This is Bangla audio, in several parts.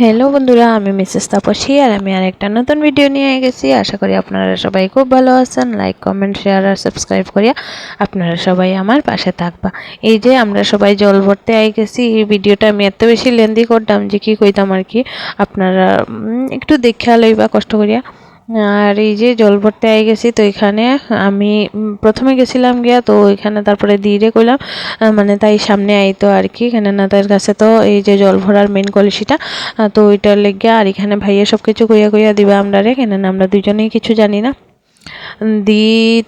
হ্যালো বন্ধুরা, আমি মিসেস তাপসী আর আমি আর একটা নতুন ভিডিও নিয়ে গেছি আশা করি আপনারা সবাই খুব ভালো আছেন। লাইক কমেন্ট শেয়ার আর সাবস্ক্রাইব করিয়া আপনারা সবাই আমার পাশে থাকবা। এই যে আমরা সবাই জল ভরতে আই গেছি, এই ভিডিওটা আমি এত বেশি লেন্দি করতাম যে কি কইতাম আর কি, আপনারা একটু দেখে লইবা কষ্ট করিয়া। আর এই যে জল ভরতে আই গেছি, তো এখানে আমি প্রথমে গেছিলাম গিয়া, তো এখানে তারপরে দিয়ে কইলাম মানে তাই সামনে আইতো আর কি এখানে না তার কাছে তো এই যে জল ভরার মেন কলসিটা তো ওইটার লেগে আর এখানে ভাইয়া সব কিছু কইয়া কইয়া দিবা আমরা রে কেন আমরা দুজনেই কিছু জানি না। দি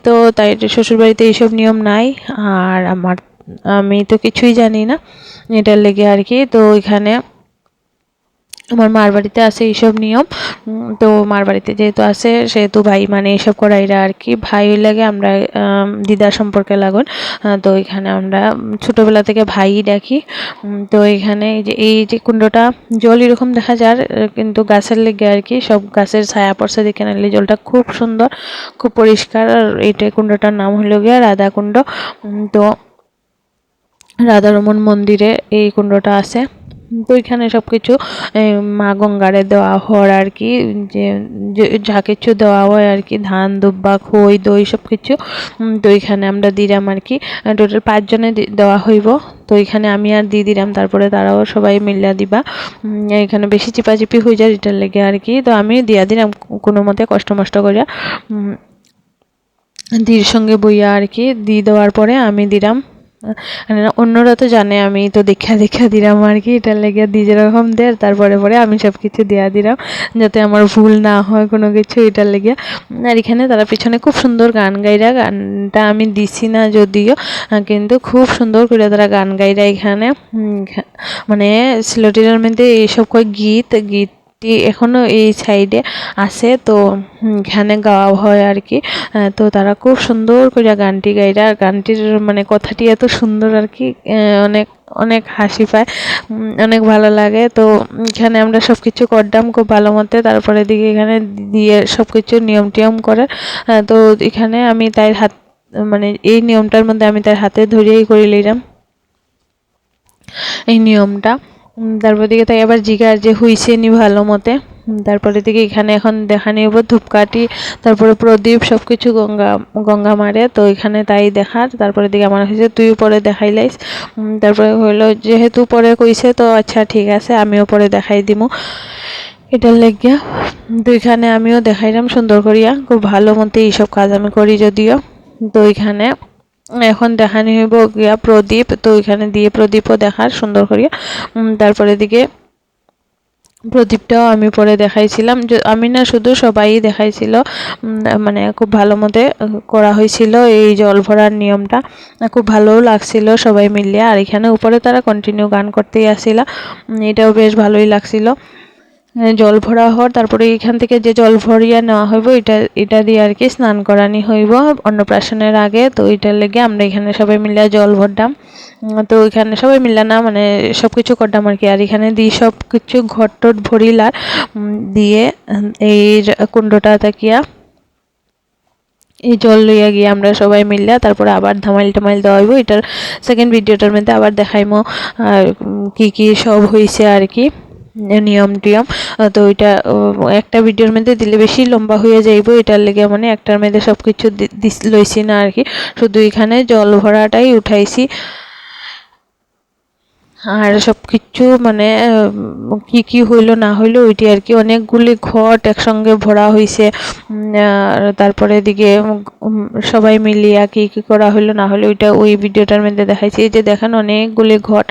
তো তাই শ্বশুরবাড়িতে এইসব নিয়ম নাই, আর আমার, আমি তো কিছুই জানি না। এটার লেগে আর কি তো এখানে আমার মার বাড়িতে আছে এইসব নিয়ম। তো মার বাড়িতে যেহেতু আছে সেহেতু ভাই মানে এইসব করাইরা আর কি। ভাই লাগে আমরা আম, দিদার সম্পর্কে লাগুন। তো এখানে আমরা ছোটোবেলা থেকে ভাই উম, তো এখানে যে এই যে কুণ্ডটা জল এরকম দেখা যায় কিন্তু গাছের লেগে আর কি সব গাছের ছায়া পড়ছে দেখে নাহলে জলটা খুব সুন্দর খুব পরিষ্কার। আর এইটা কুণ্ডটার নাম হলো গিয়া রাধা কুণ্ড। তো রাধারমন মন্দিরে এই কুণ্ডটা আছে। তো এখানে সব কিছু মা গঙ্গারে দেওয়া হয় আর কি, যে, যে- কিছু দেওয়া হয় আর কি, ধান, দুব্বা, খই, দই সব কিছু তো এখানে আমরা দিলাম আর কি টোটাল পাঁচজনে দেওয়া হইব। তো এখানে আমি আর দিয়ে দিলাম তারপরে তারাও সবাই মিল্লা দিবা। এখানে বেশি চিপাচিপি হয়ে যায় এটার লেগে আর কি। তো আমি দিয়া দিলাম কোনো মতে কষ্ট মষ্ট করিয়া। দির সঙ্গে বইয়া আর কি দিয়ে দেওয়ার পরে আমি দিলাম মানে অন্যরা তো জানে, আমি তো দেখা দেখা দিলাম আর কি, এটার লেগে দি যেরকম দেয়, তারপরে পরে আমি সব কিছু দেয়া দিলাম, যাতে আমার ভুল না হয় কোনো কিছু, এটার লেগে। আর এখানে তারা পিছনে খুব সুন্দর গান গাইরা, গানটা আমি দিছি না যদিও কিন্তু খুব সুন্দর করে তারা গান গাইরা এখানে মানে সিলেটের মধ্যে এইসব কয় গীত গীত টি এখনও এই সাইডে আছে, তো এখানে গাওয়া হয় আর কি তো তারা খুব সুন্দর করে গানটি গাইরা, আর গানটির মানে কথাটি এত সুন্দর আর কি অনেক অনেক হাসি পায় অনেক ভালো লাগে। তো, এখানে আমরা সব কিছু করতাম খুব ভালো মতে, তারপরে দিকে এখানে দিয়ে সব কিছু নিয়ম টিয়ম করে তো এখানে আমি তাই হাত মানে এই নিয়মটার মধ্যে আমি তার হাতে ধরিয়েই করে নিলাম এই নিয়মটা। তারপর দিকে তাই আবার জিগার যে হইছে নি ভালো মতে। তারপরে দিকে এখানে এখন দেখা নিব ধূপকাঠি তারপরে প্রদীপ সব কিছু গঙ্গা গঙ্গা মারে। তো এখানে তাই দেখার তারপরে দিকে আমার হয়েছে তুই পরে দেখাইলাইস উম, তারপরে হইল যেহেতু পরে কইছে তো আচ্ছা ঠিক আছে আমিও পরে দেখাই দিমু। এটার লেগিয়া তো এখানে আমিও দেখাইলাম সুন্দর করিয়া। খুব ভালো মতে এইসব কাজ আমি করি যদিও। তো এখানে এখন দেখানি হইব গিয়া প্রদীপ, তো এখানে দিয়ে প্রদীপও দেখার, সুন্দর করিয়া। তারপরে দিকে প্রদীপটাও আমি পরে দেখাইছিলাম। আমি না শুধু সবাই দেখাইছিল মানে খুব ভালো মতে করা হয়েছিল এই জল ভরার নিয়মটা। খুব ভালোও লাগছিল সবাই মিলিয়ে। আর এখানে উপরে তারা কন্টিনিউ গান করতেই আসছিল এটাও বেশ ভালোই লাগছিল। জল ভরা হওয়ার, তারপরে এখান থেকে যে জল ভরিয়া নেওয়া হইব, এটা এটা দিয়ে আর কি স্নান করানি হইব অন্নপ্রাশনের আগে। তো এটার লেগে আমরা এখানে সবাই মিলে জল ভরতাম। তো এখানে সবাই মিলে না মানে সব কিছু করতাম আর কি। আর এখানে দিয়ে সব কিছু ঘট টট ভরিলার দিয়ে, এই কুণ্ডটা তাকিয়া, এই জল লইয়া গিয়ে আমরা সবাই মিললা তারপরে আবার ধামাইল টামাইল দেওয়া হইব। এটার সেকেন্ড ভিডিওটার মধ্যে আবার দেখাইমো, আর কি কি সব হইছে আর কি। নিয়ম টিয়ম। তো ওইটা একটা ভিডিওর মধ্যে দিলে বেশি লম্বা হয়ে যাইব, এটার লেগে মানে একটার মধ্যে সব কিছু লইছি না আর কি শুধু এখানে জল ভরাটাই উঠাইছি। আর সব কিছু মানে কি কি হইল, না হইল, ওইটি আর কি। অনেকগুলি ঘট একসঙ্গে ভরা আর তারপরে এদিকে সবাই মিলিয়া কি কি করা হইল, না হইল, ওইটা ওই ভিডিওটার মধ্যে দেখাইছি। যে দেখেন, অনেকগুলি ঘট।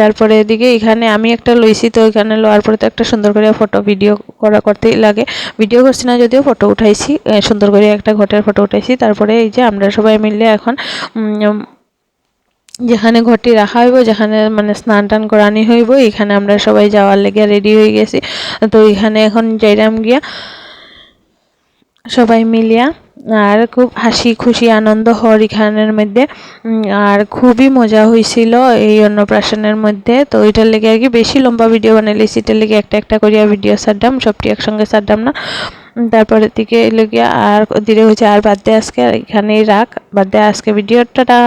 তারপরে এদিকে এখানে আমি একটা লইছি, তো এখানে লওয়ার পরে তো একটা সুন্দর করে ফটো, ভিডিও করা করতেই লাগে। ভিডিও করছি না যদিও, ফটো উঠাইছি। সুন্দর করে একটা ঘটের ফটো উঠাইছি। তারপরে এই যে আমরা সবাই মিলে এখন যেখানে ঘরটি রাখা হইব যেখানে মানে স্নান টান করানি হইব এখানে আমরা সবাই যাওয়ার লেগে রেডি হয়ে গেছি। তো এখানে এখন যাইরাম গিয়া সবাই মিলিয়া আর খুব হাসি খুশি আনন্দ হর এখানের মধ্যে। আর খুবই মজা হয়েছিল এই অন্নপ্রাশনের মধ্যে। তো এটার লেগে আর কি বেশি লম্বা ভিডিও বানাইলেছি এটার লেগে একটা একটা করিয়া ভিডিও ছাড়লাম সবটি একসঙ্গে ছাড়লাম না। উম, তারপরের দিকে এলো গিয়া আর ধীরে হয়েছে আর বাদ দে আজকে এখানেই রাখ। বাদ দে আজকে ভিডিওটা